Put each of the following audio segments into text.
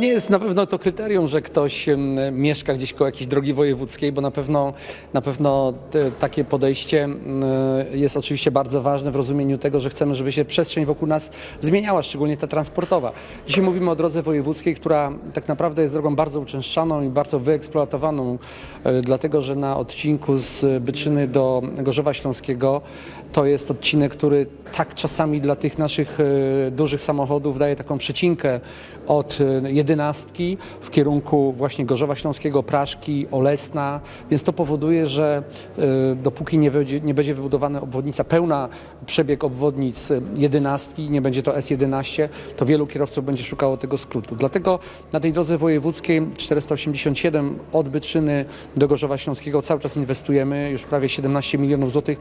Nie jest na pewno to kryterium, że ktoś mieszka gdzieś koło jakiejś drogi wojewódzkiej, bo na pewno, na pewno te, takie podejście jest oczywiście bardzo ważne w rozumieniu tego, że chcemy, żeby się przestrzeń wokół nas zmieniała, szczególnie ta transportowa. Dzisiaj mówimy o drodze wojewódzkiej, która tak naprawdę jest drogą bardzo uczęszczaną i bardzo wyeksploatowaną, e, dlatego że na odcinku z Byczyny do Gorzowa Śląskiego to jest odcinek, który tak czasami dla tych naszych e, dużych samochodów daje taką przecinkę od e, jedenastki w kierunku właśnie Gorzowa Śląskiego, Praszki, Olesna, więc to powoduje, że e, dopóki nie będzie, nie będzie wybudowana obwodnica, pełna przebieg obwodnic e, jedenastki, nie będzie to S11, to wielu kierowców będzie szukało tego skrótu. Dlatego na tej drodze wojewódzkiej 487 od Byczyny do Gorzowa Śląskiego cały czas inwestujemy, już prawie 17 milionów złotych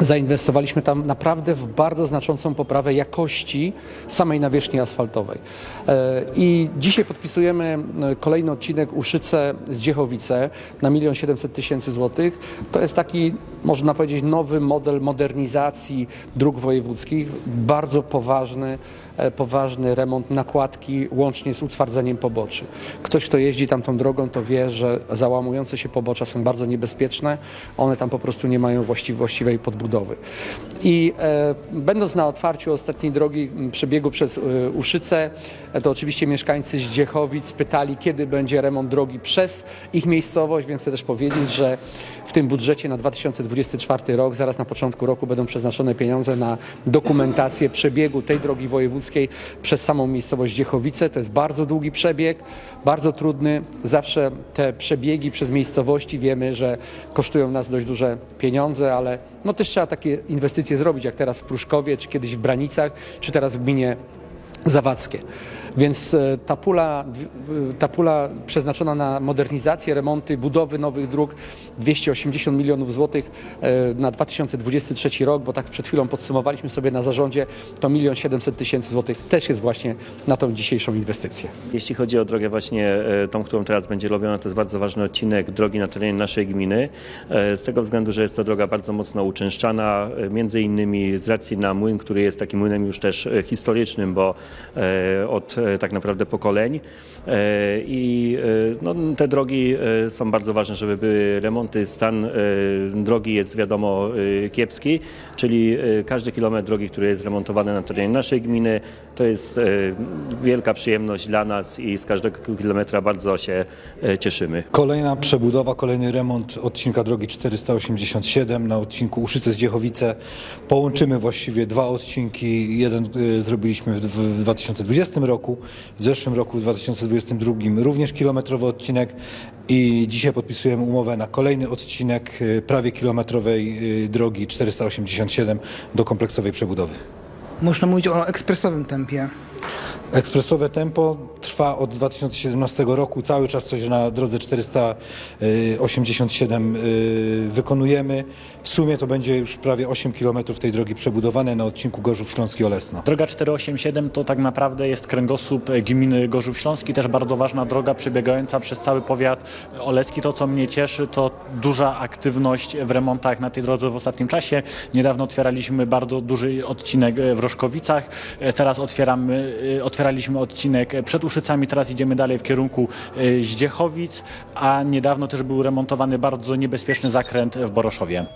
zainwestowaliśmy tam naprawdę w bardzo znaczącą poprawę jakości samej nawierzchni asfaltowej. E, I dzisiaj podpisujemy e, kolejny odcinek Uszyce z Dziechowice na 1 700 tysięcy złotych. To jest taki, można powiedzieć, nowy model modernizacji dróg wojewódzkich, bardzo poważny, e, poważny remont nakładki łącznie z utwardzeniem poboczy. Ktoś, kto jeździ tamtą drogą, to wie, że załamujące się pobocza są bardzo niebezpieczne. One tam po prostu nie mają właści- właściwej podbudowy. I e, będąc na otwarciu ostatniej drogi przebiegu przez e, Uszyce, e, to oczywiście mieszkańcy Zdziechowic pytali, kiedy będzie remont drogi przez ich miejscowość, więc chcę też powiedzieć, że w tym budżecie na 2024 rok, zaraz na początku roku będą przeznaczone pieniądze na dokumentację przebiegu tej drogi wojewódzkiej przez samą miejscowość Dziechowice. To jest bardzo długi przebieg, bardzo trudny. Zawsze te przebiegi przez miejscowości wiemy, że kosztują nas dość duże pieniądze, ale no też trzeba takie inwestycje zrobić, jak teraz w Pruszkowie, czy kiedyś w Branicach, czy teraz w gminie Zawadzkie. Więc e, ta pula, e, ta pula przeznaczona na modernizację, remonty, budowy nowych dróg 280 milionów złotych e, na 2023 rok, bo tak przed chwilą podsumowaliśmy sobie na zarządzie, to 1 700 tysięcy złotych też jest właśnie na tą dzisiejszą inwestycję. Jeśli chodzi o drogę właśnie tą, którą teraz będzie robiona, to jest bardzo ważny odcinek drogi na terenie naszej gminy. Z tego względu, że jest to droga bardzo mocno uczęszczana, między innymi z racji na młyn, który jest takim młynem już też historycznym, bo od tak naprawdę pokoleń. E, I e, no, te drogi e, są bardzo ważne, żeby były remonty. Stan e, drogi jest wiadomo e, kiepski, czyli e, każdy kilometr drogi, który jest zremontowany na terenie naszej gminy, to jest e, wielka przyjemność dla nas i z każdego kilometra bardzo się e, cieszymy. Kolejna przebudowa, kolejny remont odcinka drogi 487 na odcinku Uszyce-Zdziechowice. Połączymy właściwie dwa odcinki. Jeden y, zrobiliśmy w, w 2020 roku, w zeszłym roku, w 2022 również kilometrowy odcinek i dzisiaj podpisujemy umowę na kolejny odcinek prawie kilometrowej drogi 487 do kompleksowej przebudowy. Można mówić o ekspresowym tempie. Ekspresowe tempo trwa od 2017 roku. Cały czas coś na drodze 487 y, wykonujemy. W sumie to będzie już prawie 8 km tej drogi przebudowane na odcinku Gorzów Śląski-Olesno. Droga 487 to tak naprawdę jest kręgosłup gminy Gorzów Śląski, też bardzo ważna droga przebiegająca przez cały powiat olecki. To, co mnie cieszy, to duża aktywność w remontach na tej drodze w ostatnim czasie. Niedawno otwieraliśmy bardzo duży odcinek w Roszkowicach, teraz otwieramy, otwieraliśmy odcinek przed Uszycami, teraz idziemy dalej w kierunku Zdziechowic, a niedawno też był remontowany bardzo niebezpieczny zakręt w Boroszowie.